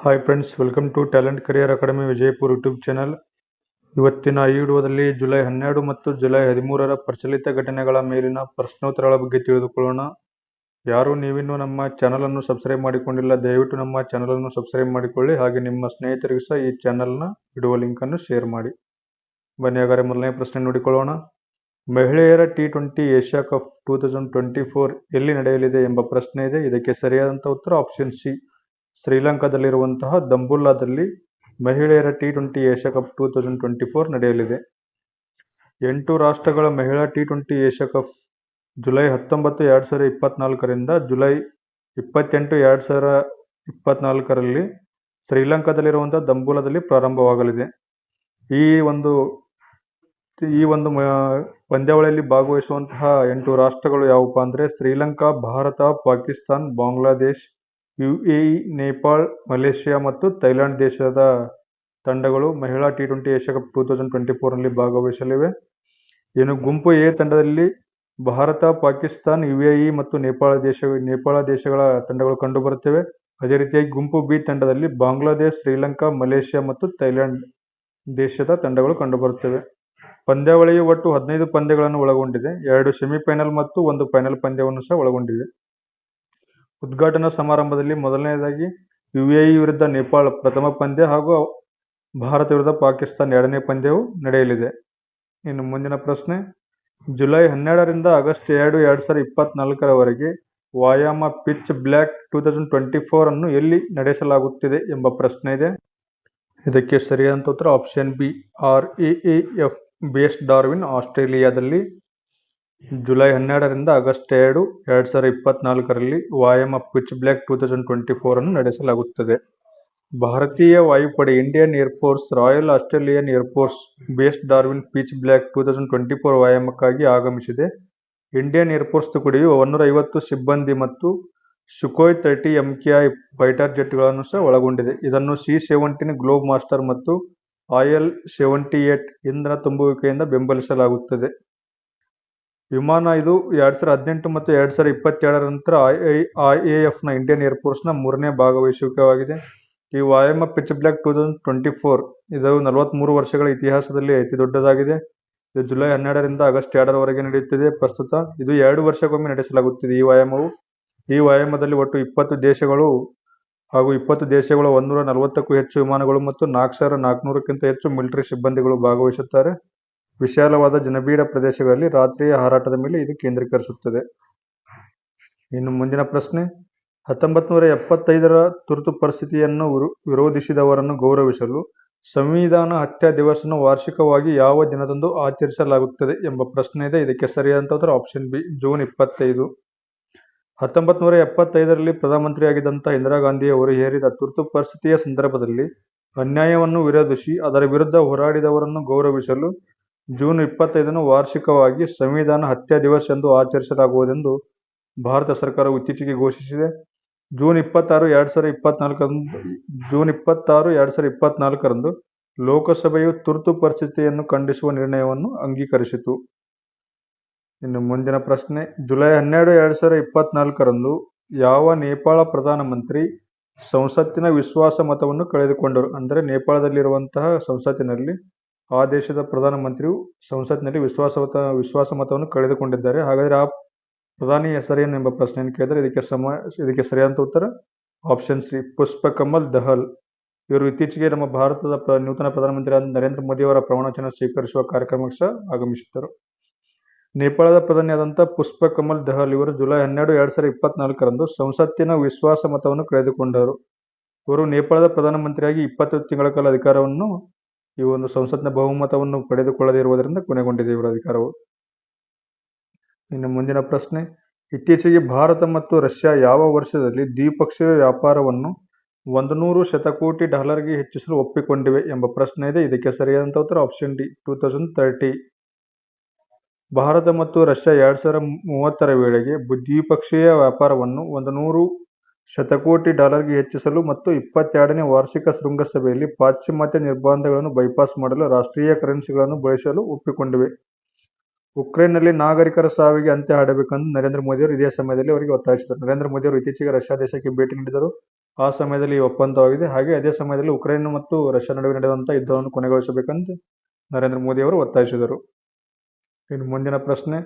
Hi friends welcome to talent career academy Vijayapur YouTube channel ಇವತ್ತಿನ ಈ July ಹನ್ನೆರಡು ಮತ್ತು ಜುಲೈ ಹದಿಮೂರರ ಪ್ರಚಲಿತ ಘಟನೆಗಳ ಮೇಲಿನ ಪ್ರಶ್ನೋತ್ತರಗಳ ಬಗ್ಗೆ ತಿಳಿದುಕೊಳ್ಳೋಣ. ಯಾರು ನೀವಿನ್ನೂ ನಮ್ಮ ಚಾನಲನ್ನು ಸಬ್ಸ್ಕ್ರೈಬ್ ಮಾಡಿಕೊಂಡಿಲ್ಲ, ದಯವಿಟ್ಟು ನಮ್ಮ ಚಾನಲನ್ನು ಸಬ್ಸ್ಕ್ರೈಬ್ ಮಾಡಿಕೊಳ್ಳಿ. ಹಾಗೆ ನಿಮ್ಮ ಸ್ನೇಹಿತರಿಗೂ ಸಹ ಈ ಚಾನಲ್ನ ವಿಡಿಯೋ ಲಿಂಕನ್ನು ಶೇರ್ ಮಾಡಿ. ಬನ್ನಿ ಹಾಗಾದ್ರೆ ಮೊದಲನೇ ಪ್ರಶ್ನೆ ನೋಡಿಕೊಳ್ಳೋಣ. ಮಹಿಳೆಯರ T twenty Asia Cup two thousand twenty four ಎಲ್ಲಿ ನಡೆಯಲಿದೆ ಎಂಬ ಪ್ರಶ್ನೆ ಇದೆ. ಇದಕ್ಕೆ ಸರಿಯಾದಂಥ ಉತ್ತರ ಆಪ್ಷನ್ ಸಿ ಶ್ರೀಲಂಕಾದಲ್ಲಿರುವಂತಹ ದಂಬುಲ್ಲಾದಲ್ಲಿ ಮಹಿಳೆಯರ T twenty Asia Cup two thousand twenty four ನಡೆಯಲಿದೆ. ಎಂಟು ರಾಷ್ಟ್ರಗಳ ಮಹಿಳಾ T twenty Asia Cup July ಹತ್ತೊಂಬತ್ತು, ಎರಡು ಸಾವಿರ ಇಪ್ಪತ್ನಾಲ್ಕರಿಂದ ಜುಲೈ ಇಪ್ಪತ್ತೆಂಟು, ಎರಡು ಸಾವಿರ ಇಪ್ಪತ್ನಾಲ್ಕರಲ್ಲಿ ಶ್ರೀಲಂಕಾದಲ್ಲಿರುವಂಥ ದಂಬುಲದಲ್ಲಿ ಪ್ರಾರಂಭವಾಗಲಿದೆ. ಈ ಒಂದು ಈ ಒಂದು ಪಂದ್ಯಾವಳಿಯಲ್ಲಿ ಭಾಗವಹಿಸುವಂತಹ ಎಂಟು ರಾಷ್ಟ್ರಗಳು ಯಾವಪ್ಪ ಅಂದರೆ Sri Lanka, Bharat, Pakistan, Bangladesh U A E Nepal, Malaysia ಮತ್ತು ಥೈಲ್ಯಾಂಡ್ ದೇಶದ ತಂಡಗಳು ಮಹಿಳಾ T twenty Asia Cup two thousand twenty ಫೋರ್ನಲ್ಲಿ ಭಾಗವಹಿಸಲಿವೆ. ಇನ್ನು ಗುಂಪು ಎ ತಂಡದಲ್ಲಿ Bharat, Pakistan U A E ಮತ್ತು ನೇಪಾಳ ದೇಶ, ನೇಪಾಳ ದೇಶಗಳ ತಂಡಗಳು ಕಂಡುಬರುತ್ತವೆ. ಅದೇ ರೀತಿಯಾಗಿ ಗುಂಪು ಬಿ ತಂಡದಲ್ಲಿ ಬಾಂಗ್ಲಾದೇಶ್, ಶ್ರೀಲಂಕಾ, ಮಲೇಷ್ಯಾ ಮತ್ತು ಥೈಲ್ಯಾಂಡ್ ದೇಶದ ತಂಡಗಳು ಕಂಡುಬರುತ್ತವೆ. ಪಂದ್ಯಾವಳಿಯು ಒಟ್ಟು ಹದಿನೈದು ಪಂದ್ಯಗಳನ್ನು ಒಳಗೊಂಡಿದೆ. ಎರಡು ಸೆಮಿಫೈನಲ್ ಮತ್ತು ಒಂದು ಫೈನಲ್ ಪಂದ್ಯವನ್ನು ಸಹ ಒಳಗೊಂಡಿದೆ. ಉದ್ಘಾಟನಾ ಸಮಾರಂಭದಲ್ಲಿ ಮೊದಲನೆಯದಾಗಿ ಯುಎಇ ಇ ವಿರುದ್ಧ ನೇಪಾಳ ಪ್ರಥಮ ಪಂದ್ಯ ಹಾಗೂ ಭಾರತ ವಿರುದ್ಧ ಪಾಕಿಸ್ತಾನ ಎರಡನೇ ಪಂದ್ಯವು ನಡೆಯಲಿದೆ. ಇನ್ನು ಮುಂದಿನ ಪ್ರಶ್ನೆ, ಜುಲೈ ಹನ್ನೆರಡರಿಂದ ಆಗಸ್ಟ್ ಎರಡು ಎರಡು ಸಾವಿರದ ಇಪ್ಪತ್ನಾಲ್ಕರವರೆಗೆ ವಾಯಾಮ pitch black two thousand twenty four ಅನ್ನು ಎಲ್ಲಿ ನಡೆಸಲಾಗುತ್ತಿದೆ ಎಂಬ ಪ್ರಶ್ನೆ ಇದೆ. ಇದಕ್ಕೆ ಸರಿಯಾದಂಥ ಉತ್ತರ option B, R A F, base Darwin ಆಸ್ಟ್ರೇಲಿಯಾದಲ್ಲಿ ಜುಲೈ ಹನ್ನೆರಡರಿಂದ ಆಗಸ್ಟ್ ಎರಡು ಎರಡು ಸಾವಿರ ಇಪ್ಪತ್ನಾಲ್ಕರಲ್ಲಿ ವಾಯಮ pitch black two thousand twenty ಫೋರನ್ನು ನಡೆಸಲಾಗುತ್ತದೆ. ಭಾರತೀಯ ವಾಯುಪಡೆ Indian air force royal Australian air force base Darwin pitch black two thousand twenty four ವ್ಯಾಯಾಮಕ್ಕಾಗಿ ಆಗಮಿಸಿದೆ. ಇಂಡಿಯನ್ ಏರ್ಫೋರ್ಸ್ ತುಕಡಿಯು ಒಂದೂರ ಐವತ್ತು ಸಿಬ್ಬಂದಿ ಮತ್ತು Sukhoi thirty M K I fighter ಜೆಟ್ಗಳನ್ನು ಸಹ ಒಳಗೊಂಡಿದೆ. ಇದನ್ನು ಸಿ ಸೆವೆಂಟೀನ್, ಗ್ಲೋಬ್ ಮಾಸ್ಟರ್ ಮತ್ತು ಆಯಲ್ ಸೆವೆಂಟಿ ಏಟ್ ಇಂಧನ ತುಂಬುವಿಕೆಯಿಂದ ಬೆಂಬಲಿಸಲಾಗುತ್ತದೆ. ವಿಮಾನ ಇದು ಎರಡು ಸಾವಿರದ ಹದಿನೆಂಟು ಮತ್ತು ಎರಡು ಸಾವಿರದ ಇಪ್ಪತ್ತೆರಡರ ನಂತರ ಐ ಎ ಎಫ್ನ ಇಂಡಿಯನ್ ಏರ್ಫೋರ್ಸ್ನ ಮೂರನೇ ಭಾಗವಹಿಸುವಿಕೆಯಾಗಿದೆ. ಈ ವಾಯಮ pitch black two thousand twenty four ಇದು ನಲವತ್ತ್ಮೂರು ವರ್ಷಗಳ ಇತಿಹಾಸದಲ್ಲಿ ಅತಿ ದೊಡ್ಡದಾಗಿದೆ. ಇದು ಜುಲೈ ಹನ್ನೆರಡರಿಂದ ಆಗಸ್ಟ್ ಎರಡರವರೆಗೆ ನಡೆಯುತ್ತಿದೆ. ಪ್ರಸ್ತುತ ಇದು ಎರಡು ವರ್ಷಕ್ಕೊಮ್ಮೆ ನಡೆಸಲಾಗುತ್ತಿದೆ ಈ ವ್ಯಾಯಾಮವು ಈ ವ್ಯಾಯಾಮದಲ್ಲಿ ಒಟ್ಟು ಇಪ್ಪತ್ತು ದೇಶಗಳು ಹಾಗೂ ಇಪ್ಪತ್ತು ದೇಶಗಳ ಒಂದೂರ ನಲವತ್ತಕ್ಕೂ ಹೆಚ್ಚು ವಿಮಾನಗಳು ಮತ್ತು ನಾಲ್ಕು ಸಾವಿರ ನಾಲ್ಕುನೂರಕ್ಕಿಂತ ಹೆಚ್ಚು ಮಿಲಿಟರಿ ಸಿಬ್ಬಂದಿಗಳು ಭಾಗವಹಿಸುತ್ತಾರೆ. ವಿಶಾಲವಾದ ಜನಬೀಡ ಪ್ರದೇಶಗಳಲ್ಲಿ ರಾತ್ರಿಯ ಹಾರಾಟದ ಮೇಲೆ ಇದು ಕೇಂದ್ರೀಕರಿಸುತ್ತದೆ. ಇನ್ನು ಮುಂದಿನ ಪ್ರಶ್ನೆ ಹತ್ತೊಂಬತ್ತು ನೂರ ಎಪ್ಪತ್ತೈದರ ತುರ್ತು ಪರಿಸ್ಥಿತಿಯನ್ನು ವಿರೋಧಿಸಿದವರನ್ನು ಗೌರವಿಸಲು ಸಂವಿಧಾನ ಹತ್ಯಾ ದಿವಸವನ್ನು ವಾರ್ಷಿಕವಾಗಿ ಯಾವ ದಿನದಂದು ಆಚರಿಸಲಾಗುತ್ತದೆ ಎಂಬ ಪ್ರಶ್ನೆ ಇದೆ. ಇದಕ್ಕೆ ಸರಿಯಾದಂಥ ಉತ್ತರ ಆಪ್ಷನ್ ಬಿ, ಜೂನ್ ಇಪ್ಪತ್ತೈದು. ಹತ್ತೊಂಬತ್ತು ನೂರ ಎಪ್ಪತ್ತೈದರಲ್ಲಿ ಪ್ರಧಾನಮಂತ್ರಿಯಾಗಿದ್ದಂಥ ಇಂದಿರಾ ಗಾಂಧಿ ಅವರು ಹೇರಿದ ತುರ್ತು ಪರಿಸ್ಥಿತಿಯ ಸಂದರ್ಭದಲ್ಲಿ ಅನ್ಯಾಯವನ್ನು ವಿರೋಧಿಸಿ ಅದರ ವಿರುದ್ಧ ಹೋರಾಡಿದವರನ್ನು ಗೌರವಿಸಲು ಜೂನ್ ಇಪ್ಪತ್ತೈದನ್ನು ವಾರ್ಷಿಕವಾಗಿ ಸಂವಿಧಾನ ಹತ್ಯಾ ದಿವಸ್ ಎಂದು ಆಚರಿಸಲಾಗುವುದೆಂದು ಭಾರತ ಸರ್ಕಾರವು ಇತ್ತೀಚೆಗೆ ಘೋಷಿಸಿದೆ. ಜೂನ್ ಇಪ್ಪತ್ತಾರು, ಎರಡು ಸಾವಿರದ ಇಪ್ಪತ್ನಾಲ್ಕರಂದು, ಜೂನ್ ಇಪ್ಪತ್ತಾರು, ಎರಡು ಸಾವಿರದ ಇಪ್ಪತ್ನಾಲ್ಕರಂದು ಲೋಕಸಭೆಯು ತುರ್ತು ಪರಿಸ್ಥಿತಿಯನ್ನು ಖಂಡಿಸುವ ನಿರ್ಣಯವನ್ನು ಅಂಗೀಕರಿಸಿತು. ಇನ್ನು ಮುಂದಿನ ಪ್ರಶ್ನೆ, ಜುಲೈ ಹನ್ನೆರಡು, ಎರಡು ಸಾವಿರದ ಇಪ್ಪತ್ನಾಲ್ಕರಂದು ಯಾವ ನೇಪಾಳ ಪ್ರಧಾನಮಂತ್ರಿ ಸಂಸತ್ತಿನ ವಿಶ್ವಾಸ ಮತವನ್ನು ಕಳೆದುಕೊಂಡರು? ಅಂದರೆ ನೇಪಾಳದಲ್ಲಿರುವಂತಹ ಸಂಸತ್ತಿನಲ್ಲಿ ಆ ದೇಶದ ಪ್ರಧಾನಮಂತ್ರಿಯು ಸಂಸತ್ತಿನಲ್ಲಿ ವಿಶ್ವಾಸ ಮತ ವಿಶ್ವಾಸ ಮತವನ್ನು ಕಳೆದುಕೊಂಡಿದ್ದಾರೆ. ಹಾಗಾದರೆ ಆ ಪ್ರಧಾನಿ ಹೆಸರೇನು ಎಂಬ ಪ್ರಶ್ನೆಯನ್ನು ಕೇಳಿದರೆ ಇದಕ್ಕೆ ಸಮ, ಇದಕ್ಕೆ ಸರಿಯಾದಂಥ ಉತ್ತರ ಆಪ್ಷನ್ ಸಿ, ಪುಷ್ಪಕಮಲ್ ದಹಲ್. ಇವರು ಇತ್ತೀಚೆಗೆ ನಮ್ಮ ಭಾರತದ ಪ್ರ, ನೂತನ ಪ್ರಧಾನಮಂತ್ರಿ ಆದ ನರೇಂದ್ರ ಮೋದಿಯವರ ಪ್ರಮಾಣವಚನ ಸ್ವೀಕರಿಸುವ ಕಾರ್ಯಕ್ರಮಕ್ಕೆ ಸಹ ಆಗಮಿಸಿದ್ದರು ನೇಪಾಳದ ಪ್ರಧಾನಿಯಾದಂಥ ಪುಷ್ಪಕಮಲ್ ದಹಲ್ ಇವರು ಜುಲೈ ಹನ್ನೆರಡು, ಎರಡು ಸಾವಿರದ ಇಪ್ಪತ್ನಾಲ್ಕರಂದು ಸಂಸತ್ತಿನ ವಿಶ್ವಾಸ ಮತವನ್ನು ಕಳೆದುಕೊಂಡರು. ಇವರು ನೇಪಾಳದ ಪ್ರಧಾನಮಂತ್ರಿಯಾಗಿ ಇಪ್ಪತ್ತು ತಿಂಗಳ ಕಾಲ ಅಧಿಕಾರವನ್ನು ಈ ಒಂದು ಸಂಸತ್ನ ಬಹುಮತವನ್ನು ಪಡೆದುಕೊಳ್ಳದೇ ಇರುವುದರಿಂದ ಕೊನೆಗೊಂಡಿದೆ ಇವರ ಅಧಿಕಾರವು. ಇನ್ನು ಮುಂದಿನ ಪ್ರಶ್ನೆ, ಇತ್ತೀಚೆಗೆ ಭಾರತ ಮತ್ತು ರಷ್ಯಾ ಯಾವ ವರ್ಷದಲ್ಲಿ ದ್ವಿಪಕ್ಷೀಯ ವ್ಯಾಪಾರವನ್ನು ಒಂದು ನೂರು ಶತಕೋಟಿ ಡಾಲರ್ಗೆ ಹೆಚ್ಚಿಸಲು ಒಪ್ಪಿಕೊಂಡಿವೆ ಎಂಬ ಪ್ರಶ್ನೆ ಇದೆ. ಇದಕ್ಕೆ ಸರಿಯಾದಂಥ ಉತ್ತರ option D, two thousand thirty. Bharat ಮತ್ತು ರಷ್ಯಾ ಎರಡು ಸಾವಿರ ಮೂವತ್ತರ ವೇಳೆಗೆ ದ್ವಿಪಕ್ಷೀಯ ವ್ಯಾಪಾರವನ್ನು ಒಂದು ನೂರು ಶತಕೋಟಿ ಡಾಲರ್ಗೆ ಹೆಚ್ಚಿಸಲು ಮತ್ತು ಇಪ್ಪತ್ತೆರಡನೇ ವಾರ್ಷಿಕ ಶೃಂಗಸಭೆಯಲ್ಲಿ ಪಾಶ್ಚಿಮಾತ್ಯ ನಿರ್ಬಂಧಗಳನ್ನು ಬೈಪಾಸ್ ಮಾಡಲು ರಾಷ್ಟ್ರೀಯ ಕರೆನ್ಸಿಗಳನ್ನು ಬಳಸಲು ಒಪ್ಪಿಕೊಂಡಿವೆ. ಉಕ್ರೇನ್ನಲ್ಲಿ ನಾಗರಿಕರ ಸಾವಿಗೆ ಅಂತ್ಯ ಹಾಡಬೇಕೆಂದು ನರೇಂದ್ರ ಮೋದಿಯವರು ಇದೇ ಸಮಯದಲ್ಲಿ ಅವರಿಗೆ ಒತ್ತಾಯಿಸಿದರು. ನರೇಂದ್ರ ಮೋದಿಯವರು ಇತ್ತೀಚೆಗೆ ರಷ್ಯಾ ದೇಶಕ್ಕೆ ಭೇಟಿ ನೀಡಿದರು ಆ ಸಮಯದಲ್ಲಿ ಈ ಒಪ್ಪಂದವಾಗಿದೆ. ಹಾಗೆ ಅದೇ ಸಮಯದಲ್ಲಿ ಉಕ್ರೇನ್ ಮತ್ತು ರಷ್ಯಾ ನಡುವೆ ನಡೆದಂಥ ಯುದ್ಧವನ್ನು ಕೊನೆಗೊಳಿಸಬೇಕೆಂದು ನರೇಂದ್ರ ಮೋದಿ ಅವರು ಒತ್ತಾಯಿಸಿದರು. ಇನ್ನು ಮುಂದಿನ ಪ್ರಶ್ನೆ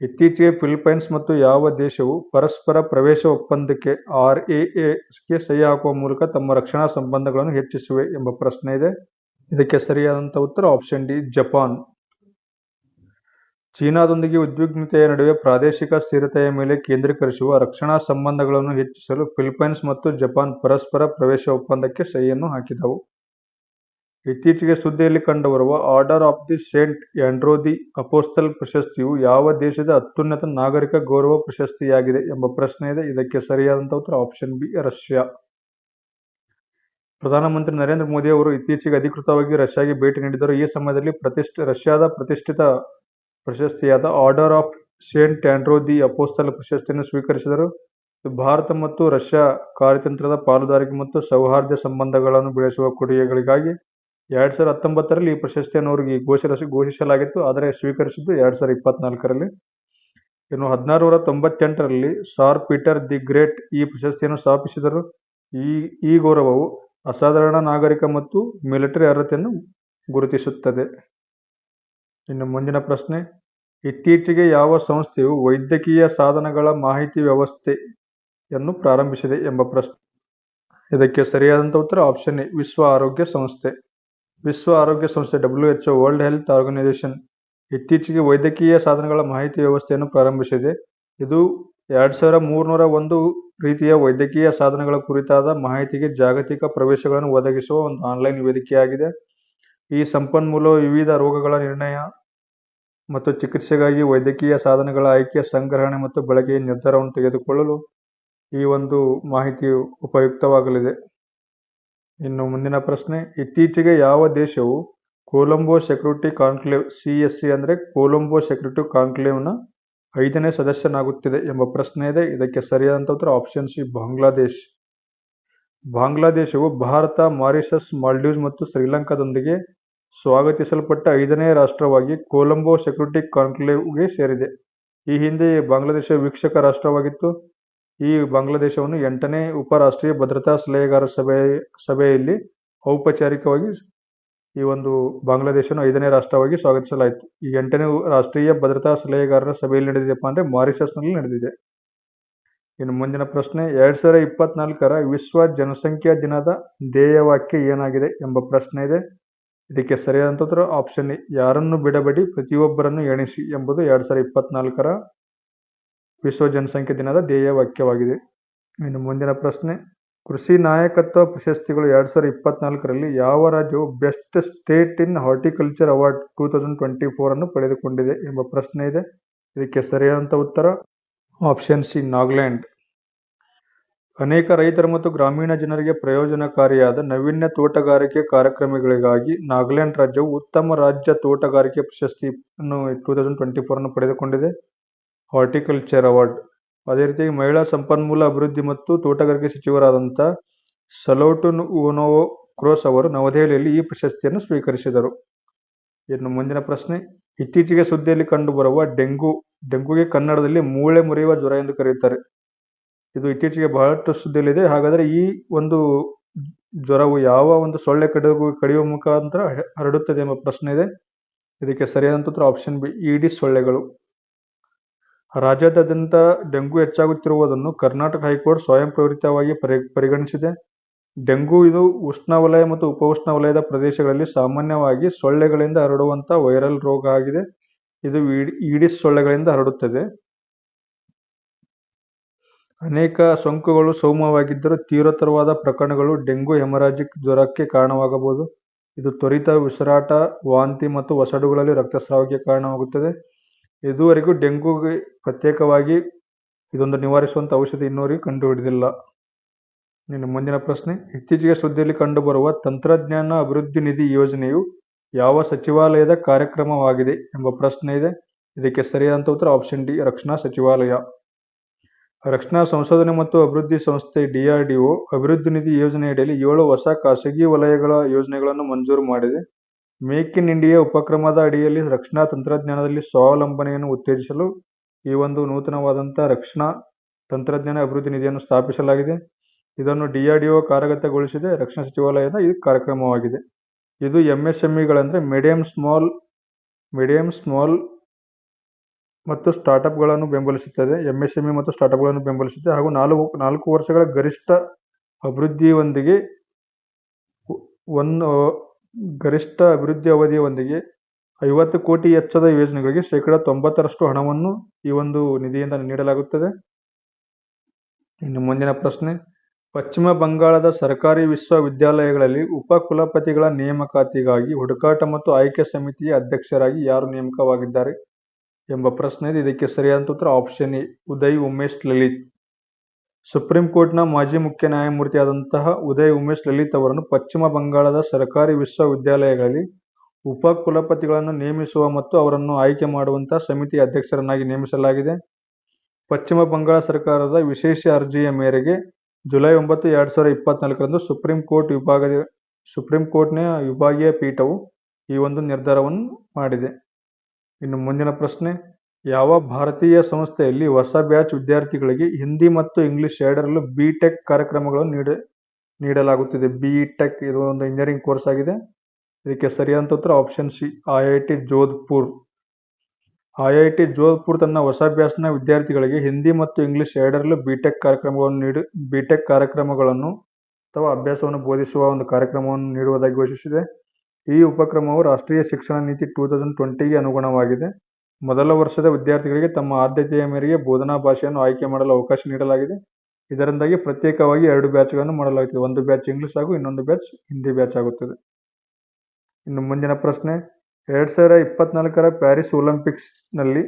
ಇತ್ತೀಚೆಗೆ ಫಿಲಿಪೈನ್ಸ್ ಮತ್ತು ಯಾವ ದೇಶವು ಪರಸ್ಪರ ಪ್ರವೇಶ ಒಪ್ಪಂದಕ್ಕೆ ಆರ್ಗೆ ಸಹಿ ಹಾಕುವ ಮೂಲಕ ತಮ್ಮ ರಕ್ಷಣಾ ಸಂಬಂಧಗಳನ್ನು ಹೆಚ್ಚಿಸಿವೆ ಎಂಬ ಪ್ರಶ್ನೆ ಇದೆ. ಇದಕ್ಕೆ ಸರಿಯಾದಂಥ ಉತ್ತರ ಆಪ್ಷನ್ ಡಿ, ಜಪಾನ್. ಚೀನಾದೊಂದಿಗೆ ಉದ್ವಿಗ್ನತೆಯ ನಡುವೆ ಪ್ರಾದೇಶಿಕ ಸ್ಥಿರತೆಯ ಮೇಲೆ ಕೇಂದ್ರೀಕರಿಸುವ ರಕ್ಷಣಾ ಸಂಬಂಧಗಳನ್ನು ಹೆಚ್ಚಿಸಲು ಫಿಲಿಪೈನ್ಸ್ ಮತ್ತು ಜಪಾನ್ ಪರಸ್ಪರ ಪ್ರವೇಶ ಒಪ್ಪಂದಕ್ಕೆ ಸಹಿಯನ್ನು ಹಾಕಿದವು. ಇತ್ತೀಚೆಗೆ ಸುದ್ದಿಯಲ್ಲಿ ಕಂಡುಬರುವ order of the saint Andrew the apostle ಪ್ರಶಸ್ತಿಯು ಯಾವ ದೇಶದ ಅತ್ಯುನ್ನತ ನಾಗರಿಕ ಗೌರವ ಪ್ರಶಸ್ತಿಯಾಗಿದೆ ಎಂಬ ಪ್ರಶ್ನೆ ಇದೆ. ಇದಕ್ಕೆ ಸರಿಯಾದಂಥ ಉತ್ತರ ಆಪ್ಷನ್ ಬಿ, ರಷ್ಯಾ. ಪ್ರಧಾನಮಂತ್ರಿ ನರೇಂದ್ರ ಮೋದಿ ಅವರು ಇತ್ತೀಚೆಗೆ ಅಧಿಕೃತವಾಗಿ ರಷ್ಯಾಗೆ ಭೇಟಿ ನೀಡಿದರು ಈ ಸಮಯದಲ್ಲಿ ಪ್ರತಿಷ್ಠ, ರಷ್ಯಾದ ಪ್ರತಿಷ್ಠಿತ ಪ್ರಶಸ್ತಿಯಾದ order of saint Andrew the apostle ಪ್ರಶಸ್ತಿಯನ್ನು ಸ್ವೀಕರಿಸಿದರು. ಭಾರತ ಮತ್ತು ರಷ್ಯಾ ಕಾರ್ಯತಂತ್ರದ ಪಾಲುದಾರಿಕೆ ಮತ್ತು ಸೌಹಾರ್ದ ಸಂಬಂಧಗಳನ್ನು ಬೆಳೆಸುವ ಕೊಡುಗೆಗಳಿಗಾಗಿ ಎರಡ್ ಸಾವಿರದ ಹತ್ತೊಂಬತ್ತರಲ್ಲಿ ಈ ಪ್ರಶಸ್ತಿಯನ್ನು ಅವರಿಗೆ ಘೋಷಿಸ, ಘೋಷಿಸಲಾಗಿತ್ತು. ಆದರೆ ಸ್ವೀಕರಿಸಿದ್ದು ಎರಡು ಸಾವಿರದ ಇಪ್ಪತ್ನಾಲ್ಕರಲ್ಲಿ. ಇನ್ನು ಹದಿನಾರುನೂರ ತೊಂಬತ್ತೆಂಟರಲ್ಲಿ ಸಾರ್ ಪೀಟರ್ ದಿ ಗ್ರೇಟ್ ಈ ಪ್ರಶಸ್ತಿಯನ್ನು ಸ್ಥಾಪಿಸಿದರು. ಈ ಈ ಗೌರವವು ಅಸಾಧಾರಣ ನಾಗರಿಕ ಮತ್ತು ಮಿಲಿಟರಿ ಅರ್ಹತೆಯನ್ನು ಗುರುತಿಸುತ್ತದೆ. ಇನ್ನು ಮುಂದಿನ ಪ್ರಶ್ನೆ, ಇತ್ತೀಚೆಗೆ ಯಾವ ಸಂಸ್ಥೆಯು ವೈದ್ಯಕೀಯ ಸಾಧನಗಳ ಮಾಹಿತಿ ವ್ಯವಸ್ಥೆಯನ್ನು ಪ್ರಾರಂಭಿಸಿದೆ ಎಂಬ ಪ್ರಶ್ನೆ. ಇದಕ್ಕೆ ಸರಿಯಾದಂಥ ಉತ್ತರ ಆಪ್ಷನ್ ಎ, ವಿಶ್ವ ಆರೋಗ್ಯ ಸಂಸ್ಥೆ. ವಿಶ್ವ ಆರೋಗ್ಯ ಸಂಸ್ಥೆ W H world health organisation ಇತ್ತೀಚೆಗೆ ವೈದ್ಯಕೀಯ ಸಾಧನಗಳ ಮಾಹಿತಿ ವ್ಯವಸ್ಥೆಯನ್ನು ಪ್ರಾರಂಭಿಸಿದೆ. ಇದು ಎರಡ್ ಸಾವಿರ ಮೂರ್ನೂರ ಒಂದು ರೀತಿಯ ವೈದ್ಯಕೀಯ ಸಾಧನಗಳ ಕುರಿತಾದ ಮಾಹಿತಿಗೆ ಜಾಗತಿಕ ಪ್ರವೇಶಗಳನ್ನು ಒದಗಿಸುವ ಒಂದು ಆನ್ಲೈನ್ ವೇದಿಕೆಯಾಗಿದೆ. ಈ ಸಂಪನ್ಮೂಲವು ವಿವಿಧ ರೋಗಗಳ ನಿರ್ಣಯ ಮತ್ತು ಚಿಕಿತ್ಸೆಗಾಗಿ ವೈದ್ಯಕೀಯ ಸಾಧನಗಳ ಆಯ್ಕೆ, ಸಂಗ್ರಹಣೆ ಮತ್ತು ಬಳಕೆಯ ನಿರ್ಧಾರವನ್ನು ತೆಗೆದುಕೊಳ್ಳಲು ಈ ಒಂದು ಮಾಹಿತಿಯು ಉಪಯುಕ್ತವಾಗಲಿದೆ. ಇನ್ನು ಮುಂದಿನ ಪ್ರಶ್ನೆ, ಇತ್ತೀಚೆಗೆ ಯಾವ ದೇಶವು Colombo security conclave, C S C ಅಂದರೆ ಕೊಲಂಬೋ ಸೆಕ್ಯೂರಿಟಿ ಕಾನ್ಕ್ಲೇವ್ನ ಐದನೇ ಸದಸ್ಯನಾಗುತ್ತಿದೆ ಎಂಬ ಪ್ರಶ್ನೆ ಇದೆ. ಇದಕ್ಕೆ ಸರಿಯಾದಂಥ ಉತ್ತರ ಆಪ್ಷನ್ ಸಿ, ಬಾಂಗ್ಲಾದೇಶ್. ಬಾಂಗ್ಲಾದೇಶವು ಭಾರತ, ಮಾರಿಷಸ್, ಮಾಲ್ಡೀವ್ಸ್ ಮತ್ತು ಶ್ರೀಲಂಕಾದೊಂದಿಗೆ ಸ್ವಾಗತಿಸಲ್ಪಟ್ಟ ಐದನೇ ರಾಷ್ಟ್ರವಾಗಿ ಕೊಲಂಬೋ ಸೆಕ್ಯೂರಿಟಿ ಕಾನ್ಕ್ಲೇವ್ಗೆ ಸೇರಿದೆ. ಈ ಹಿಂದೆ ಬಾಂಗ್ಲಾದೇಶ ವೀಕ್ಷಕ ರಾಷ್ಟ್ರವಾಗಿತ್ತು. ಈ ಬಾಂಗ್ಲಾದೇಶವನ್ನು ಎಂಟನೇ ಉಪರಾಷ್ಟ್ರೀಯ ಭದ್ರತಾ ಸಲಹೆಗಾರ ಸಭೆ, ಸಭೆಯಲ್ಲಿ ಔಪಚಾರಿಕವಾಗಿ ಈ ಒಂದು ಬಾಂಗ್ಲಾದೇಶವನ್ನು ಐದನೇ ರಾಷ್ಟ್ರವಾಗಿ ಸ್ವಾಗತಿಸಲಾಯಿತು. ಈ ಎಂಟನೇ ರಾಷ್ಟ್ರೀಯ ಭದ್ರತಾ ಸಲಹೆಗಾರರ ಸಭೆಯಲ್ಲಿ ನಡೆದಿದೆಪ್ಪ ಅಂದರೆ ಮಾರಿಷಸ್ನಲ್ಲಿ ನಡೆದಿದೆ. ಇನ್ನು ಮುಂದಿನ ಪ್ರಶ್ನೆ, ಎರಡು ಸಾವಿರದ ಇಪ್ಪತ್ನಾಲ್ಕರ ವಿಶ್ವ ಜನಸಂಖ್ಯಾ ದಿನದ ಧ್ಯೇಯವಾಕ್ಯ ಏನಾಗಿದೆ ಎಂಬ ಪ್ರಶ್ನೆ ಇದೆ. ಇದಕ್ಕೆ ಸರಿಯಾದಂಥ ಆಪ್ಷನ್ ಯಾರನ್ನು ಬಿಡಬೇಡಿ, ಪ್ರತಿಯೊಬ್ಬರನ್ನು ಎಣಿಸಿ ಎಂಬುದು ಎರಡು ಸಾವಿರದ ಇಪ್ಪತ್ನಾಲ್ಕರ ವಿಶ್ವ ಜನಸಂಖ್ಯೆ ದಿನದ ಧ್ಯೇಯ ವಾಕ್ಯವಾಗಿದೆ. ಇನ್ನು ಮುಂದಿನ ಪ್ರಶ್ನೆ, ಕೃಷಿ ನಾಯಕತ್ವ ಪ್ರಶಸ್ತಿಗಳು ಎರಡು ಸಾವಿರದ ಇಪ್ಪತ್ನಾಲ್ಕರಲ್ಲಿ ಯಾವ ರಾಜ್ಯವು best state in horticulture award two thousand twenty four ಅನ್ನು ಪಡೆದುಕೊಂಡಿದೆ ಎಂಬ ಪ್ರಶ್ನೆ ಇದೆ. ಇದಕ್ಕೆ ಸರಿಯಾದಂಥ ಉತ್ತರ, ಆಪ್ಷನ್ ಸಿ, ನಾಗ್ಲ್ಯಾಂಡ್. ಅನೇಕ ರೈತರ ಮತ್ತು ಗ್ರಾಮೀಣ ಜನರಿಗೆ ಪ್ರಯೋಜನಕಾರಿಯಾದ ನವೀನ್ಯ ತೋಟಗಾರಿಕೆ ಕಾರ್ಯಕ್ರಮಗಳಿಗಾಗಿ ನಾಗಾಲ್ಯಾಂಡ್ ರಾಜ್ಯವು ಉತ್ತಮ ರಾಜ್ಯ ತೋಟಗಾರಿಕೆ ಪ್ರಶಸ್ತಿಯನ್ನು ಟೂ ತೌಸಂಡ್ ಟ್ವೆಂಟಿ ಫೋರ್ ಅನ್ನು ಪಡೆದುಕೊಂಡಿದೆ. Horticulture award. ಅದೇ ರೀತಿ ಮಹಿಳಾ ಸಂಪನ್ಮೂಲ ಅಭಿವೃದ್ಧಿ ಮತ್ತು ತೋಟಗಾರಿಕೆ ಸಚಿವರಾದಂಥ ಸಲೋಟುನ್ ಓನೋವೋ ಕ್ರೋಸ್ ಅವರು ನವದೆಹಲಿಯಲ್ಲಿ ಈ ಪ್ರಶಸ್ತಿಯನ್ನು ಸ್ವೀಕರಿಸಿದರು. ಇನ್ನು ಮುಂದಿನ ಪ್ರಶ್ನೆ, ಇತ್ತೀಚೆಗೆ ಸುದ್ದಿಯಲ್ಲಿ ಕಂಡುಬರುವ ಡೆಂಗು, ಡೆಂಗುಗೆ ಕನ್ನಡದಲ್ಲಿ ಮೂಳೆ ಮುರಿಯುವ ಜ್ವರ ಎಂದು ಕರೆಯುತ್ತಾರೆ. ಇದು ಇತ್ತೀಚೆಗೆ ಬಹಳಷ್ಟು ಸುದ್ದಿಯಲ್ಲಿದೆ. ಹಾಗಾದರೆ ಈ ಒಂದು ಜ್ವರವು ಯಾವ ಒಂದು ಸೊಳ್ಳೆ ಕಡಗು, ಕಡಿಯುವ ಮುಖಾಂತರ ಹರಡುತ್ತದೆ ಎಂಬ ಪ್ರಶ್ನೆ ಇದೆ. ಇದಕ್ಕೆ ಸರಿಯಾದಂಥ ಆಪ್ಷನ್ ಬಿ ಈಡಿ ಸೊಳ್ಳೆಗಳು. ರಾಜ್ಯಾದ್ಯಂತ ಡೆಂಗು ಹೆಚ್ಚಾಗುತ್ತಿರುವುದನ್ನು ಕರ್ನಾಟಕ ಹೈಕೋರ್ಟ್ ಸ್ವಯಂ ಪ್ರೇರಿತವಾಗಿ ಪರಿ, ಪರಿಗಣಿಸಿದೆ. ಡೆಂಗು ಇದು ಉಷ್ಣವಲಯ ಮತ್ತು ಉಪಉಷ್ಣವಲಯದ ಪ್ರದೇಶಗಳಲ್ಲಿ ಸಾಮಾನ್ಯವಾಗಿ ಸೊಳ್ಳೆಗಳಿಂದ ಹರಡುವಂಥ ವೈರಲ್ ರೋಗ ಆಗಿದೆ. ಇದು ಈಡಿಸ್ ಸೊಳ್ಳೆಗಳಿಂದ ಹರಡುತ್ತದೆ. ಅನೇಕ ಸೋಂಕುಗಳು ಸೌಮ್ಯವಾಗಿದ್ದರೂ ತೀವ್ರತರವಾದ ಪ್ರಕರಣಗಳು ಡೆಂಗು ಹೆಮರಾಜಿಕ್ ಜ್ವರಕ್ಕೆ ಕಾರಣವಾಗಬಹುದು. ಇದು ತ್ವರಿತ ಉಸಿರಾಟ, ವಾಂತಿ ಮತ್ತು ಒಸಡುಗಳಲ್ಲಿ ರಕ್ತಸ್ರಾವಕ್ಕೆ ಕಾರಣವಾಗುತ್ತದೆ. ಇದುವರೆಗೂ ಡೆಂಗೂಗೆ ಪ್ರತ್ಯೇಕವಾಗಿ ಇದೊಂದು ನಿವಾರಿಸುವಂಥ ಔಷಧಿ ಇನ್ನೂವರೆಗೂ ಕಂಡುಹಿಡಿದಿಲ್ಲ. ಇನ್ನು ಮುಂದಿನ ಪ್ರಶ್ನೆ, ಇತ್ತೀಚೆಗೆ ಸುದ್ದಿಯಲ್ಲಿ ಕಂಡುಬರುವ ತಂತ್ರಜ್ಞಾನ ಅಭಿವೃದ್ಧಿ ನಿಧಿ ಯೋಜನೆಯು ಯಾವ ಸಚಿವಾಲಯದ ಕಾರ್ಯಕ್ರಮವಾಗಿದೆ ಎಂಬ ಪ್ರಶ್ನೆ ಇದೆ. ಇದಕ್ಕೆ ಸರಿಯಾದಂಥ ಉತ್ತರ ಆಪ್ಷನ್ ಡಿ, ರಕ್ಷಣಾ ಸಚಿವಾಲಯ. ರಕ್ಷಣಾ ಸಂಶೋಧನೆ ಮತ್ತು ಅಭಿವೃದ್ಧಿ ಸಂಸ್ಥೆ ಡಿಆರ್ಡಿಒ ಅಭಿವೃದ್ಧಿ ನಿಧಿ ಯೋಜನೆಯಡಿಯಲ್ಲಿ ಏಳು ಹೊಸ ಖಾಸಗಿ ವಲಯಗಳ ಯೋಜನೆಗಳನ್ನು ಮಂಜೂರು ಮಾಡಿದೆ. ಮೇಕ್ ಇನ್ ಇಂಡಿಯಾ ಉಪಕ್ರಮದ ಅಡಿಯಲ್ಲಿ ರಕ್ಷಣಾ ತಂತ್ರಜ್ಞಾನದಲ್ಲಿ ಸ್ವಾವಲಂಬನೆಯನ್ನು ಉತ್ತೇಜಿಸಲು ಈ ಒಂದು ನೂತನವಾದಂತಹ ರಕ್ಷಣಾ ತಂತ್ರಜ್ಞಾನ ಅಭಿವೃದ್ಧಿ ನಿಧಿಯನ್ನು ಸ್ಥಾಪಿಸಲಾಗಿದೆ. ಇದನ್ನು ಡಿಆರ್ಡಿಒ ಕಾರ್ಯಗತಗೊಳಿಸಿದೆ. ರಕ್ಷಣಾ ಸಚಿವಾಲಯದ ಈ ಕಾರ್ಯಕ್ರಮವಾಗಿದೆ. ಇದು ಎಂಎಸ್ಎಂಇಗಳಂದರೆ ಮೀಡಿಯಂ ಸ್ಮಾಲ್ ಮೀಡಿಯಂ ಸ್ಮಾಲ್ ಮತ್ತು ಸ್ಟಾರ್ಟಪ್ಗಳನ್ನು ಬೆಂಬಲಿಸುತ್ತದೆ. ಎಂಎಸ್ಎಂಇ ಮತ್ತು ಸ್ಟಾರ್ಟಪ್ಗಳನ್ನು ಬೆಂಬಲಿಸುತ್ತದೆ. ಹಾಗೂ ನಾಲ್ಕು ನಾಲ್ಕು ವರ್ಷಗಳ ಗರಿಷ್ಠ ಅಭಿವೃದ್ಧಿಯೊಂದಿಗೆ ಒಂದು ಗರಿಷ್ಠ ಅಭಿವೃದ್ಧಿ ಅವಧಿಯೊಂದಿಗೆ ಐವತ್ತು ಕೋಟಿ ವೆಚ್ಚದ ಯೋಜನೆಗಳಿಗೆ ಶೇಕಡ ತೊಂಬತ್ತರಷ್ಟು ಹಣವನ್ನು ಈ ಒಂದು ನಿಧಿಯಿಂದ ನೀಡಲಾಗುತ್ತದೆ. ಇನ್ನು ಮುಂದಿನ ಪ್ರಶ್ನೆ, ಪಶ್ಚಿಮ ಬಂಗಾಳದ ಸರ್ಕಾರಿ ವಿಶ್ವವಿದ್ಯಾಲಯಗಳಲ್ಲಿ ಉಪ ಕುಲಪತಿಗಳ ನೇಮಕಾತಿಗಾಗಿ ಹುಡುಕಾಟ ಮತ್ತು ಆಯ್ಕೆ ಸಮಿತಿಯ ಅಧ್ಯಕ್ಷರಾಗಿ ಯಾರು ನೇಮಕವಾಗಿದ್ದಾರೆ ಎಂಬ ಪ್ರಶ್ನೆ ಇದೆ. ಇದಕ್ಕೆ ಸರಿಯಾದ ಉತ್ತರ option A, Uday Umesh Lalit. Supreme ಕೋರ್ಟ್ನ ಮಾಜಿ ಮುಖ್ಯ ನ್ಯಾಯಮೂರ್ತಿಯಾದಂತಹ ಉದಯ್ ಉಮೇಶ್ ಲಲಿತ್ ಅವರನ್ನು ಪಶ್ಚಿಮ ಬಂಗಾಳದ ಸರ್ಕಾರಿ ವಿಶ್ವವಿದ್ಯಾಲಯಗಳಲ್ಲಿ ಉಪ ಕುಲಪತಿಗಳನ್ನು ನೇಮಿಸುವ ಮತ್ತು ಅವರನ್ನು ಆಯ್ಕೆ ಮಾಡುವಂತಹ ಸಮಿತಿ ಅಧ್ಯಕ್ಷರನ್ನಾಗಿ ನೇಮಿಸಲಾಗಿದೆ. ಪಶ್ಚಿಮ ಬಂಗಾಳ ಸರ್ಕಾರದ ವಿಶೇಷ ಅರ್ಜಿಯ ಮೇರೆಗೆ ಜುಲೈ ಒಂಬತ್ತು, ಎರಡು ಸಾವಿರದ ಇಪ್ಪತ್ನಾಲ್ಕರಂದು ಸುಪ್ರೀಂ ಕೋರ್ಟ್ ವಿಭಾಗದ ಸುಪ್ರೀಂ ಕೋರ್ಟ್ನ ವಿಭಾಗೀಯ ಪೀಠವು ಈ ಒಂದು ನಿರ್ಧಾರವನ್ನು ಮಾಡಿದೆ. ಇನ್ನು ಮುಂದಿನ ಪ್ರಶ್ನೆ ಯಾವ ಭಾರತೀಯ ಸಂಸ್ಥೆಯಲ್ಲಿ ಹೊಸ ಬ್ಯಾಚ್ ವಿದ್ಯಾರ್ಥಿಗಳಿಗೆ ಹಿಂದಿ ಮತ್ತು ಇಂಗ್ಲಿಷ್ ಎರಡರಲ್ಲೂ ಬಿ ಟೆಕ್ ಕಾರ್ಯಕ್ರಮಗಳನ್ನು ನೀಡ, ನೀಡಲಾಗುತ್ತಿದೆ. ಬಿ ಟೆಕ್ ಇದು ಒಂದು ಇಂಜಿನಿಯರಿಂಗ್ ಕೋರ್ಸ್ ಆಗಿದೆ. ಇದಕ್ಕೆ ಸರಿಯಾದ ಉತ್ತರ option C I I T Jodhpur I I T Jodhpur ತನ್ನ ಹೊಸ ಬ್ಯಾಚ್ನ ವಿದ್ಯಾರ್ಥಿಗಳಿಗೆ ಹಿಂದಿ ಮತ್ತು ಇಂಗ್ಲಿಷ್ ಎರಡರಲ್ಲೂ ಬಿ ಟೆಕ್ ಕಾರ್ಯಕ್ರಮಗಳನ್ನು ನೀಡಿ ಬಿ ಟೆಕ್ ಕಾರ್ಯಕ್ರಮಗಳನ್ನು ಅಥವಾ ಅಭ್ಯಾಸವನ್ನು ಬೋಧಿಸುವ ಒಂದು ಕಾರ್ಯಕ್ರಮವನ್ನು ನೀಡುವುದಾಗಿ ಘೋಷಿಸಿದೆ. ಈ ಉಪಕ್ರಮವು ರಾಷ್ಟ್ರೀಯ ಶಿಕ್ಷಣ ನೀತಿ ಟೂ ತೌಸಂಡ್ ಟ್ವೆಂಟಿಗೆ ಅನುಗುಣವಾಗಿದೆ. ಮೊದಲ ವರ್ಷದ ವಿದ್ಯಾರ್ಥಿಗಳಿಗೆ ತಮ್ಮ ಆದ್ಯತೆಯ ಮೇರೆಗೆ ಬೋಧನಾ ಭಾಷೆಯನ್ನು ಆಯ್ಕೆ ಮಾಡಲು ಅವಕಾಶ ನೀಡಲಾಗಿದೆ. ಇದರಿಂದಾಗಿ ಪ್ರತ್ಯೇಕವಾಗಿ ಎರಡು ಬ್ಯಾಚ್ಗಳನ್ನು ಮಾಡಲಾಗುತ್ತದೆ. ಒಂದು ಬ್ಯಾಚ್ ಇಂಗ್ಲಿಷ್ ಹಾಗೂ ಇನ್ನೊಂದು ಬ್ಯಾಚ್ ಹಿಂದಿ ಬ್ಯಾಚ್ ಆಗುತ್ತದೆ. ಇನ್ನು ಮುಂದಿನ ಪ್ರಶ್ನೆ, ಎರಡು ಸಾವಿರ ಇಪ್ಪತ್ನಾಲ್ಕರ ಪ್ಯಾರಿಸ್ ಒಲಿಂಪಿಕ್ಸ್ನಲ್ಲಿ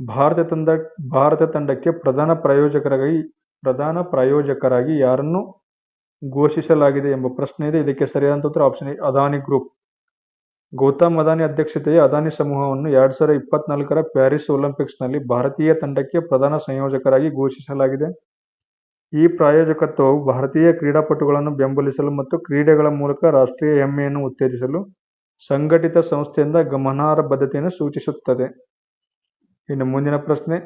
ಭಾರತ ತಂಡ, ಭಾರತ ತಂಡಕ್ಕೆ ಪ್ರಧಾನ ಪ್ರಾಯೋಜಕರಾಗಿ ಪ್ರಧಾನ ಪ್ರಾಯೋಜಕರಾಗಿ ಯಾರನ್ನು ಘೋಷಿಸಲಾಗಿದೆ ಎಂಬ ಪ್ರಶ್ನೆ ಇದೆ. ಇದಕ್ಕೆ ಸರಿಯಾದಂಥ ಉತ್ತರ ಆಪ್ಷನ್ ಅದಾನಿ ಗ್ರೂಪ್ ಗೌತಮ್ ಅದಾನಿ ಅಧ್ಯಕ್ಷತೆಯ ಅದಾನಿ ಸಮೂಹವನ್ನು ಎರಡ್ ಸಾವಿರದ ಇಪ್ಪತ್ನಾಲ್ಕರ ಪ್ಯಾರಿಸ್ ಒಲಿಂಪಿಕ್ಸ್ನಲ್ಲಿ ಭಾರತೀಯ ತಂಡಕ್ಕೆ ಪ್ರಧಾನ ಸಂಯೋಜಕರಾಗಿ ಘೋಷಿಸಲಾಗಿದೆ. ಈ ಪ್ರಾಯೋಜಕತ್ವವು ಭಾರತೀಯ ಕ್ರೀಡಾಪಟುಗಳನ್ನು ಬೆಂಬಲಿಸಲು ಮತ್ತು ಕ್ರೀಡೆಗಳ ಮೂಲಕ ರಾಷ್ಟ್ರೀಯ ಹೆಮ್ಮೆಯನ್ನು ಉತ್ತೇಜಿಸಲು ಸಂಘಟಿತ ಸಂಸ್ಥೆಯಿಂದ ಗಮನಾರ್ಹ ಬದ್ಧತೆಯನ್ನು ಸೂಚಿಸುತ್ತದೆ. ಇನ್ನು ಮುಂದಿನ ಪ್ರಶ್ನೆ,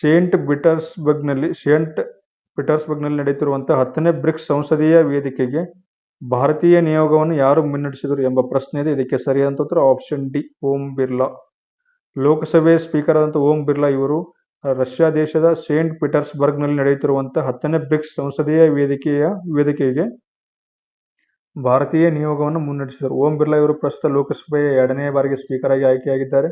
ಸೇಂಟ್ ಪೀಟರ್ಸ್ಬರ್ಗ್ನಲ್ಲಿ ಸೇಂಟ್ ಪೀಟರ್ಸ್ಬರ್ಗ್ನಲ್ಲಿ ನಡೆಯುತ್ತಿರುವಂತಹ ಹತ್ತನೇ ಬ್ರಿಕ್ಸ್ ಸಂಸದೀಯ ವೇದಿಕೆಗೆ ಭಾರತೀಯ ನಿಯೋಗವನ್ನು ಯಾರು ಮುನ್ನಡೆಸಿದರು ಎಂಬ ಪ್ರಶ್ನೆ ಇದೆ ಇದಕ್ಕೆ ಸರಿಯಾದ ಉತ್ತರ ಆಪ್ಷನ್ ಡಿ ಓಂ ಬಿರ್ಲಾ. ಲೋಕಸಭೆ ಸ್ಪೀಕರ್ ಆದಂಥ ಓಂ ಬಿರ್ಲಾ ಇವರು ರಷ್ಯಾ ದೇಶದ ಸೇಂಟ್ ಪೀಟರ್ಸ್ಬರ್ಗ್ನಲ್ಲಿ ನಡೆಯುತ್ತಿರುವಂತಹ ಹತ್ತನೇ ಬ್ರಿಕ್ಸ್ ಸಂಸದೀಯ ವೇದಿಕೆಯ, ವೇದಿಕೆಗೆ ಭಾರತೀಯ ನಿಯೋಗವನ್ನು ಮುನ್ನಡೆಸಿದರು. ಓಂ ಬಿರ್ಲಾ ಇವರು ಪ್ರಸ್ತುತ ಲೋಕಸಭೆಯ ಎರಡನೇ ಬಾರಿಗೆ ಸ್ಪೀಕರ್ ಆಗಿ ಆಯ್ಕೆಯಾಗಿದ್ದಾರೆ.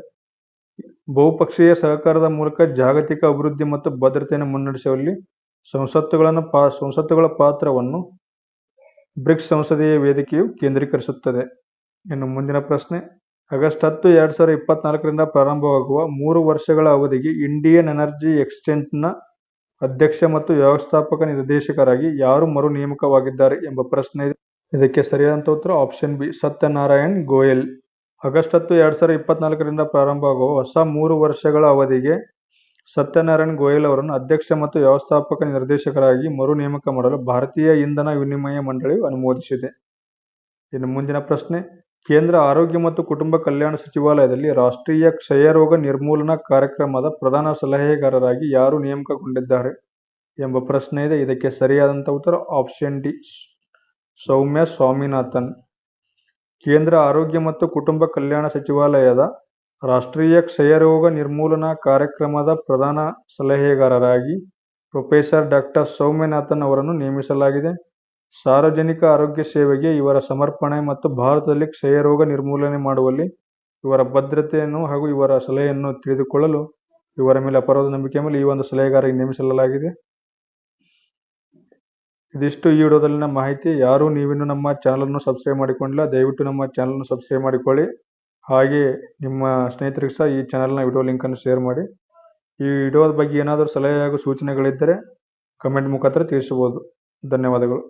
ಬಹುಪಕ್ಷೀಯ ಸಹಕಾರದ ಮೂಲಕ ಜಾಗತಿಕ ಅಭಿವೃದ್ಧಿ ಮತ್ತು ಭದ್ರತೆಯನ್ನು ಮುನ್ನಡೆಸುವಲ್ಲಿ ಸಂಸತ್ತುಗಳನ್ನು ಪಾ, ಸಂಸತ್ತುಗಳ ಪಾತ್ರವನ್ನು ಬ್ರಿಕ್ಸ್ ಸಂಸದೀಯ ವೇದಿಕೆಯು ಕೇಂದ್ರೀಕರಿಸುತ್ತದೆ. ಇನ್ನು ಮುಂದಿನ ಪ್ರಶ್ನೆ, ಆಗಸ್ಟ್ ಹತ್ತು, ಎರಡು ಸಾವಿರದ ಇಪ್ಪತ್ನಾಲ್ಕರಿಂದ ಪ್ರಾರಂಭವಾಗುವ ಮೂರು ವರ್ಷಗಳ ಅವಧಿಗೆ ಇಂಡಿಯನ್ ಎನರ್ಜಿ ಎಕ್ಸ್ಚೇಂಜ್ನ ಅಧ್ಯಕ್ಷ ಮತ್ತು ವ್ಯವಸ್ಥಾಪಕ ನಿರ್ದೇಶಕರಾಗಿ ಯಾರು ಮರು ನೇಮಕವಾಗಿದ್ದಾರೆ ಎಂಬ ಪ್ರಶ್ನೆ ಇದೆ. ಇದಕ್ಕೆ ಸರಿಯಾದಂಥ ಉತ್ತರ option B, Satyanarayan Goyal. August ಹತ್ತು, ಎರಡು ಸಾವಿರದ ಇಪ್ಪತ್ನಾಲ್ಕರಿಂದ ಪ್ರಾರಂಭವಾಗುವ ಹೊಸ ಮೂರು ವರ್ಷಗಳ ಅವಧಿಗೆ ಸತ್ಯನಾರಾಯಣ್ ಗೋಯಲ್ ಅವರನ್ನು ಅಧ್ಯಕ್ಷ ಮತ್ತು ವ್ಯವಸ್ಥಾಪಕ ನಿರ್ದೇಶಕರಾಗಿ ಮರು ನೇಮಕ ಮಾಡಲು ಭಾರತೀಯ ಇಂಧನ ವಿನಿಮಯ ಮಂಡಳಿಯು ಅನುಮೋದಿಸಿದೆ. ಇನ್ನು ಮುಂದಿನ ಪ್ರಶ್ನೆ, ಕೇಂದ್ರ ಆರೋಗ್ಯ ಮತ್ತು ಕುಟುಂಬ ಕಲ್ಯಾಣ ಸಚಿವಾಲಯದಲ್ಲಿ ರಾಷ್ಟ್ರೀಯ ಕ್ಷಯರೋಗ ನಿರ್ಮೂಲನಾ ಕಾರ್ಯಕ್ರಮದ ಪ್ರಧಾನ ಸಲಹೆಗಾರರಾಗಿ ಯಾರು ನೇಮಕಗೊಂಡಿದ್ದಾರೆ ಎಂಬ ಪ್ರಶ್ನೆ ಇದೆ. ಇದಕ್ಕೆ ಸರಿಯಾದಂಥ ಉತ್ತರ ಆಪ್ಷನ್ ಡಿ ಸೌಮ್ಯ ಸ್ವಾಮಿನಾಥನ್. ಕೇಂದ್ರ ಆರೋಗ್ಯ ಮತ್ತು ಕುಟುಂಬ ಕಲ್ಯಾಣ ಸಚಿವಾಲಯದ ರಾಷ್ಟ್ರೀಯ ಕ್ಷಯರೋಗ ನಿರ್ಮೂಲನಾ ಕಾರ್ಯಕ್ರಮದ ಪ್ರಧಾನ ಸಲಹೆಗಾರರಾಗಿ ಪ್ರೊಫೆಸರ್ ಡಾಕ್ಟರ್ ಸೌಮ್ಯನಾಥನ್ ಅವರನ್ನು ನೇಮಿಸಲಾಗಿದೆ. ಸಾರ್ವಜನಿಕ ಆರೋಗ್ಯ ಸೇವೆಗೆ ಇವರ ಸಮರ್ಪಣೆ ಮತ್ತು ಭಾರತದಲ್ಲಿ ಕ್ಷಯರೋಗ ನಿರ್ಮೂಲನೆ ಮಾಡುವಲ್ಲಿ ಇವರ ಭದ್ರತೆಯನ್ನು ಹಾಗೂ ಇವರ ಸಲಹೆಯನ್ನು ತಿಳಿದುಕೊಳ್ಳಲು ಇವರ ಮೇಲೆ ಅಪಾರವಾದ ನಂಬಿಕೆ ಮೇಲೆ ಈ ಒಂದು ಸಲಹೆಗಾರರಿಗೆ ನೇಮಿಸಲಾಗಿದೆ. ಇದಿಷ್ಟು ಈ ವಿಡಿಯೋದಲ್ಲಿನ ಮಾಹಿತಿ. ಯಾರು ನೀವಿನ್ನೂ ನಮ್ಮ ಚಾನಲನ್ನು ಸಬ್ಸ್ಕ್ರೈಬ್ ಮಾಡಿಕೊಂಡಿಲ್ಲ, ದಯವಿಟ್ಟು ನಮ್ಮ ಚಾನಲನ್ನು ಸಬ್ಸ್ಕ್ರೈಬ್ ಮಾಡಿಕೊಳ್ಳಿ. ಹಾಗೆ ನಿಮ್ಮ ಸ್ನೇಹಿತರಿಗೆ ಸಹ ಈ ಚಾನೆಲ್ನ ವಿಡಿಯೋ ಲಿಂಕನ್ನು ಶೇರ್ ಮಾಡಿ. ಈ ವಿಡಿಯೋದ ಬಗ್ಗೆ ಏನಾದರೂ ಸಲಹೆ ಹಾಗೂ ಸೂಚನೆಗಳಿದ್ದರೆ ಕಮೆಂಟ್ ಮುಖಾಂತರ ತಿಳಿಸಬಹುದು ಧನ್ಯವಾದಗಳು.